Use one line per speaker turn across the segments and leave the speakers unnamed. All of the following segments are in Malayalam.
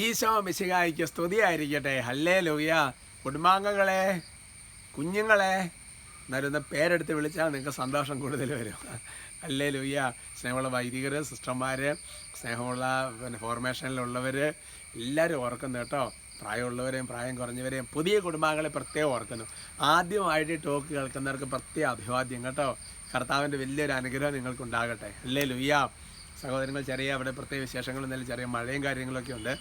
ഈശോ മിശികായിക്ക് സ്തുതിയായിരിക്കട്ടെ. ഹല്ലേ ലൂയ കുടുംബാംഗങ്ങളെ കുഞ്ഞുങ്ങളെ എന്നാലും പേരെടുത്ത് വിളിച്ചാൽ നിങ്ങൾക്ക് സന്തോഷം കൂടുതൽ വരും. അല്ലേ ലൂയ്യ സ്നേഹമുള്ള വൈദികർ സിസ്റ്റർമാർ സ്നേഹമുള്ള പിന്നെ ഫോർമേഷനിലുള്ളവർ എല്ലാവരും ഓർക്കുന്നു കേട്ടോ. പ്രായമുള്ളവരെയും പ്രായം കുറഞ്ഞവരെയും പുതിയ കുടുംബാംഗങ്ങളെ പ്രത്യേകം ഓർക്കുന്നു. ആദ്യമായിട്ട് ടോക്ക് കേൾക്കുന്നവർക്ക് പ്രത്യേക അഭിവാദ്യം കേട്ടോ. കർത്താവിന്റെ വലിയൊരു അനുഗ്രഹം നിങ്ങൾക്കുണ്ടാകട്ടെ. അല്ലേ ലുയ്യ സഹോദരങ്ങൾ ചെറിയ അവിടെ പ്രത്യേക വിശേഷങ്ങൾ എന്നാലും ചെറിയ മഴയും കാര്യങ്ങളൊക്കെ ഉണ്ട്.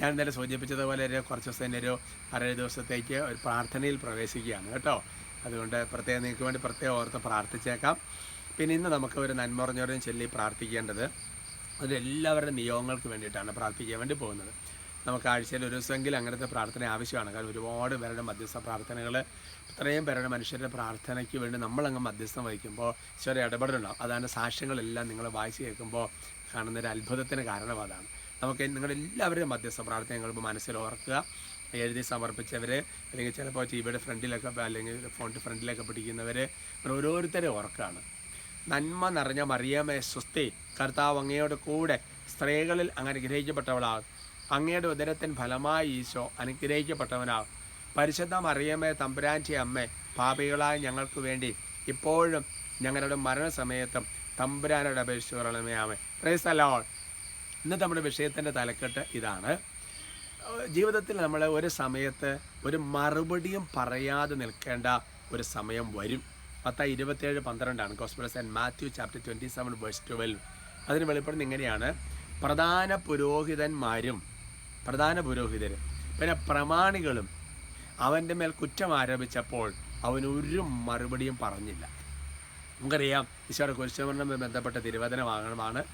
ഞാൻ ഇന്നലെ സൂചിപ്പിച്ചതുപോലെ ഒരു കുറച്ച് ദിവസത്തിന്റെ ഒരു അരേഴ് ദിവസത്തേക്ക് ഒരു പ്രാർത്ഥനയിൽ പ്രവേശിക്കുകയാണ് കേട്ടോ. അതുകൊണ്ട് പ്രത്യേകം നിങ്ങൾക്ക് വേണ്ടി പ്രത്യേകം ഓർത്ത് പ്രാർത്ഥിച്ചേക്കാം. പിന്നെ ഇന്ന് നമുക്ക് ഒരു നന്മറിഞ്ഞവരെയും ചൊല്ലി പ്രാർത്ഥിക്കേണ്ടത് അത് എല്ലാവരുടെ നിയോഗങ്ങൾക്ക് വേണ്ടിയിട്ടാണ് പ്രാർത്ഥിക്കാൻ വേണ്ടി പോകുന്നത്. നമുക്ക് ആഴ്ചയിൽ ഒരു ദിവസമെങ്കിലും അങ്ങനത്തെ പ്രാർത്ഥന ആവശ്യമാണ്. കാരണം ഒരുപാട് പേരുടെ മധ്യസ്ഥ പ്രാർത്ഥനകൾ ഇത്രയും പേരുടെ മനുഷ്യരുടെ പ്രാർത്ഥനയ്ക്ക് വേണ്ടി നമ്മളങ്ങ് മധ്യസ്ഥം വഹിക്കുമ്പോൾ ചെറിയ ഇടപെടലുണ്ടാവും. അതാണ് സാക്ഷ്യങ്ങളെല്ലാം നിങ്ങൾ വായിച്ച് കേൾക്കുമ്പോൾ കാണുന്ന ഒരു അത്ഭുതത്തിന് കാരണം അതാണ്. നമുക്ക് നിങ്ങളുടെ എല്ലാവരുടെയും മധ്യസ്ഥ പ്രാർത്ഥന നിങ്ങൾ മനസ്സിൽ ഓർക്കുക. എഴുതി സമർപ്പിച്ചവർ അല്ലെങ്കിൽ ചിലപ്പോൾ ടി വിയുടെ ഫ്രണ്ടിലൊക്കെ അല്ലെങ്കിൽ ഫോണിന്റെ ഫ്രണ്ടിലൊക്കെ പിടിക്കുന്നവർ ഓരോരുത്തരെ ഓർക്കുകയാണ്. നന്മ നിറഞ്ഞ മറിയമേ സ്വസ്തി കർത്താവ് അങ്ങയോട് കൂടെ സ്ത്രീകളിൽ അങ്ങനെ അനുഗ്രഹിക്കപ്പെട്ടവളാകും അങ്ങയുടെ ഉദരത്തിൻ ഫലമായി ഈശോ അനുഗ്രഹിക്കപ്പെട്ടവനാകും പരിശുദ്ധ മറിയമ്മേ തമ്പുരാന്റെ അമ്മേ പാപികളായ ഞങ്ങൾക്ക് വേണ്ടി ഇപ്പോഴും ഞങ്ങളുടെ മരണസമയത്തും തമ്പുരാനോട് അപേക്ഷിച്ച് പറയണമേ ആമേ അലോൾ ഇന്നത്തെ നമ്മുടെ വിഷയത്തിന്റെ തലക്കെട്ട് ഇതാണ്. ജീവിതത്തിൽ നമ്മൾ ഒരു സമയത്ത് ഒരു മറുപടിയും പറയാതെ നിൽക്കേണ്ട ഒരു സമയം വരും. പത്ത ഇരുപത്തേഴ് പന്ത്രണ്ടാണ്. Gospels and Matthew chapter twenty seven verse twelve അതിന് വെളിപ്പെടുന്ന ഇങ്ങനെയാണ്. പ്രധാന പുരോഹിതന്മാരും പ്രധാന പുരോഹിതരും. പിന്നെ പ്രമാണികളും അവന്റെ മേൽ കുറ്റം ആരോപിച്ചപ്പോൾ അവൻ ഒരു മറുപടിയും പറഞ്ഞില്ല. നമുക്കറിയാം ഈശോയുടെ കുരിശുമരണവുമായി ബന്ധപ്പെട്ട വാഹനമാണ്.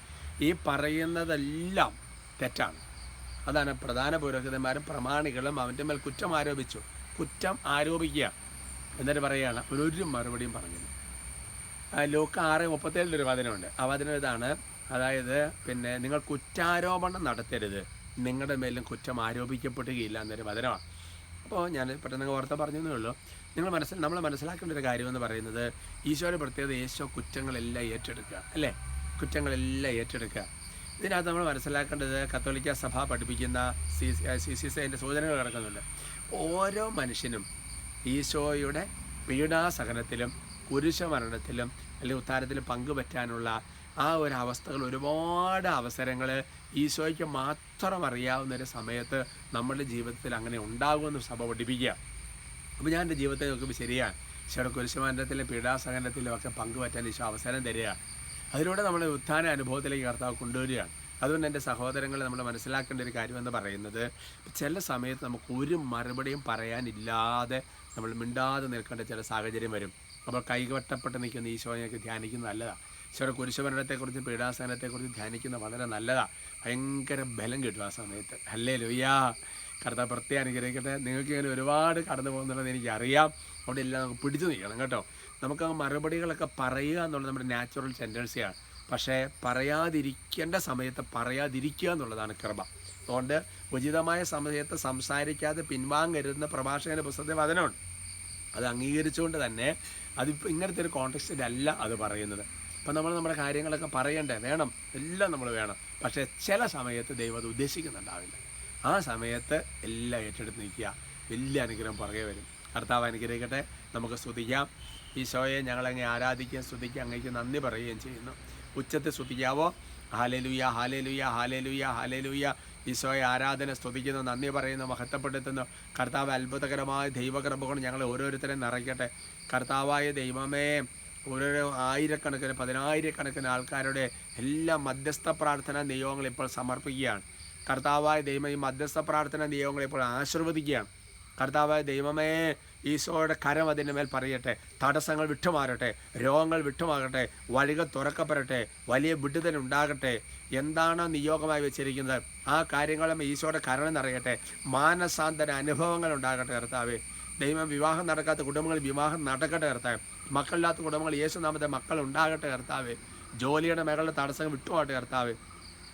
ഈ പറയുന്നതെല്ലാം തെറ്റാണ്. അതാണ് പ്രധാന പുരോഹിതന്മാരും പ്രമാണികളും അവന്റെ മേൽ കുറ്റം ആരോപിച്ചു. കുറ്റം ആരോപിക്കുക എന്നിട്ട് പറയുകയാണ് ഒരു മറുപടിയും പറഞ്ഞില്ല. ലോക്ക് ആറ് മുപ്പത്തേഴിൽ ഒരു വചനമുണ്ട്. ആ വചനം ഇതാണ് അതായത് പിന്നെ നിങ്ങൾ കുറ്റാരോപണം നടത്തരുത്. നിങ്ങളുടെ മേലും കുറ്റം ആരോപിക്കപ്പെടുകയില്ല എന്നൊരു വചനമാണ്. അപ്പോൾ ഞാൻ പെട്ടെന്ന് ഓർത്ത പറഞ്ഞതേ ഉള്ളൂ. നിങ്ങൾ മനസ്സിൽ നമ്മൾ മനസ്സിലാക്കേണ്ട ഒരു കാര്യമെന്ന് പറയുന്നത് ഈശോയുടെ പ്രത്യേകത ഈശോ കുറ്റങ്ങളെല്ലാം ഏറ്റെടുക്കുക അല്ലേ? കുറ്റങ്ങളെല്ലാം ഏറ്റെടുക്കുക. ഇതിനകത്ത് നമ്മൾ മനസ്സിലാക്കേണ്ടത് കത്തോലിക്ക സഭ പഠിപ്പിക്കുന്ന സി സി സി അതിന്റെ സൂചനകൾ കിടക്കുന്നുണ്ട്. ഓരോ മനുഷ്യനും ഈശോയുടെ പീഡാസഹനത്തിലും കുരിശമരണത്തിലും അല്ലെങ്കിൽ ഉത്താരത്തിലും പങ്കുപറ്റാനുള്ള ആ ഒരു അവസ്ഥകൾ ഒരുപാട് അവസരങ്ങൾ ഈശോയ്ക്ക് മാത്രം അറിയാവുന്ന ഒരു സമയത്ത് നമ്മുടെ ജീവിതത്തിൽ അങ്ങനെ ഉണ്ടാകുമെന്ന് സഭ പഠിപ്പിക്കുക. അപ്പോൾ ഞാൻ എന്റെ ജീവിതത്തെ നോക്കുമ്പോൾ ശരിയാണ് ഈശോയുടെ കുരിശുമാനത്തിലും പീഡാസഹനത്തിലും ഒക്കെ പങ്കുപറ്റാൻ ഈശോ അവസരം തരിക. അതിലൂടെ നമ്മൾ ഉത്ഥാന അനുഭവത്തിലേക്ക് കർത്താവ് കൊണ്ടുവരികയാണ് അതുകൊണ്ട് എന്റെ സഹോദരങ്ങൾ നമ്മൾ മനസ്സിലാക്കേണ്ട ഒരു കാര്യമെന്ന് പറയുന്നത് ചില സമയത്ത് നമുക്ക് ഒരു മറുപടിയും പറയാനില്ലാതെ നമ്മൾ മിണ്ടാതെ നിൽക്കേണ്ട ചില സാഹചര്യം വരും. അപ്പോൾ കൈവട്ടപ്പെട്ട് നിൽക്കുന്ന ഈശോയൊക്കെ ധ്യാനിക്കുന്നത് നല്ലതാണ് ഈശോയുടെ കുരിശുമരണത്തെക്കുറിച്ച് പീഡാസനത്തെക്കുറിച്ച് ധ്യാനിക്കുന്നത് വളരെ നല്ലതാണ് ഭയങ്കര ബലം കിട്ടും ആ സമയത്ത്. അല്ലേ ലൊയ്യാ കർത്താവ് പ്രത്യേകം അനുഗ്രഹിക്കട്ടെ. നിങ്ങൾക്ക് ഇങ്ങനെ ഒരുപാട് കടന്നു പോകുന്നുണ്ടെന്ന് എനിക്കറിയാം. അവിടെ എല്ലാം നമുക്ക് പിടിച്ചു നിൽക്കണം കേട്ടോ. നമുക്ക് ആ മറുപടികളൊക്കെ പറയുക എന്നുള്ളത് നമ്മുടെ നാച്ചുറൽ ടെൻഡൻസിയാണ് പക്ഷേ പറയാതിരിക്കേണ്ട സമയത്ത് പറയാതിരിക്കുക എന്നുള്ളതാണ് കൃപ. അതുകൊണ്ട് ഉചിതമായ സമയത്ത് സംസാരിക്കാതെ പിൻവാങ്ങരുതെന്ന പ്രഭാഷകന്റെ പുസ്തകത്തിൽ വചനമുണ്ട്. അത് അംഗീകരിച്ചുകൊണ്ട് തന്നെ അതിപ്പോൾ ഇങ്ങനത്തെ ഒരു കോൺടെക്സ്റ്റിലല്ല അത് പറയുന്നത്. അപ്പം നമ്മൾ നമ്മുടെ കാര്യങ്ങളൊക്കെ പറയണ്ടേ? വേണം. എല്ലാം നമ്മൾ വേണം. പക്ഷേ ചില സമയത്ത് ദൈവം അത് ഉദ്ദേശിക്കുന്നുണ്ടാവില്ല. ആ സമയത്ത് എല്ലാം ഏറ്റെടുത്ത് നിൽക്കുക വലിയ അനുഗ്രഹം പുറകെ വരും. കർത്താവ് അനുഗ്രഹിക്കട്ടെ. നമുക്ക് സ്തുതിക്കാം. ഈശോയെ ഞങ്ങളങ്ങ് ആരാധിക്കുകയും സ്തുതിക്കുക അങ്ങേക്ക് നന്ദി പറയുകയും ചെയ്യുന്നു. ഉച്ചത്തിൽ സ്തുതിക്കാവോ? ഹാലലുയ ഹാലലുയ ഹാലലുയ ഹാലലുയ. ഈശോയെ ആരാധന സ്തുതിക്കുന്നു നന്ദി പറയുന്നു മഹത്വപ്പെടുത്തുന്നു. കർത്താവ് അത്ഭുതകരമായ ദൈവകൃപ കൊണ്ട് ഞങ്ങളെ ഓരോരുത്തരെയും നിറയ്ക്കട്ടെ. കർത്താവായ ദൈവമേ ഓരോരോ ആയിരക്കണക്കിന് പതിനായിരക്കണക്കിന് ആൾക്കാരുടെ എല്ലാ മധ്യസ്ഥ പ്രാർത്ഥന നിയോഗങ്ങൾ ഇപ്പോൾ സമർപ്പിക്കുകയാണ്. കർത്താവായ ദൈവം ഈ മധ്യസ്ഥ പ്രാർത്ഥന നിയോഗങ്ങൾ ഇപ്പോൾ ആശീർവദിക്കുകയാണ്. കർത്താവായ ദൈവമേ ഈശോയുടെ കരം അതിന്റെ മേൽ പറയട്ടെ. തടസ്സങ്ങൾ വിട്ടുമാറട്ടെ. രോഗങ്ങൾ വിട്ടുമാകട്ടെ വഴികൾ തുറക്കപ്പെടട്ടെ. വലിയ വിടുതൽ ഉണ്ടാകട്ടെ. എന്താണ് നിയോഗമായി വെച്ചിരിക്കുന്നത്? ആ കാര്യങ്ങളും ഈശോയുടെ കരണം നിറയട്ടെ മാനസാന്തര അനുഭവങ്ങൾ ഉണ്ടാകട്ടെ കർത്താവേ. ദൈവം വിവാഹം നടക്കാത്ത കുടുംബങ്ങൾ വിവാഹം നടക്കട്ടെ കർത്താവ്. മക്കളില്ലാത്ത കുടുംബങ്ങൾ യേശുനാമത്തെ മക്കൾ ഉണ്ടാകട്ടെ കർത്താവ്. ജോലിയുടെ മേഖലയുടെ തടസ്സങ്ങൾ വിട്ടുപോകട്ടെ കർത്താവ്.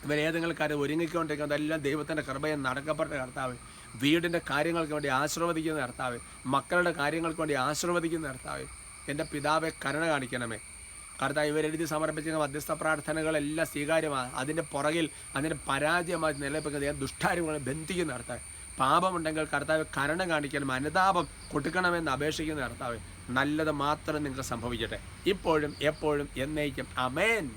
ഇവരേതെങ്കിലും കാര്യം ഒരുങ്ങിക്കൊണ്ടിരിക്കുന്നതെല്ലാം ദൈവത്തിന്റെ കൃപയെ നടക്കപ്പെട്ട കർത്താവ്. വീടിന്റെ കാര്യങ്ങൾക്ക് വേണ്ടി ആശീർവദിക്കുന്ന കർത്താവ്. മക്കളുടെ കാര്യങ്ങൾക്ക് വേണ്ടി ആശീർവദിക്കുന്ന കർത്താവ്. എന്റെ പിതാവെ കരുണ കാണിക്കണമേ. കർത്താവ് ഇവരെഴുതി സമർപ്പിച്ച മധ്യസ്ഥ പ്രാർത്ഥനകളെല്ലാം സ്വീകാര്യമാണ്. അതിന്റെ പുറകിൽ അതിന്റെ പരാജയമായി നിലനിൽക്കുന്ന ദുഷ്ടാരൂപങ്ങളെ ബന്ധിക്കുന്ന കർത്താവ്. പാപമുണ്ടെങ്കിൽ കർത്താവ് കരുണ കാണിക്കണം അനുതാപം കൊടുക്കണമെന്ന് അപേക്ഷിക്കുന്ന കർത്താവ് നല്ലത് മാത്രം നിങ്ങൾക്ക് സംഭവിക്കട്ടെ. ഇപ്പോഴും എപ്പോഴും എന്നേക്കും. അമേൻ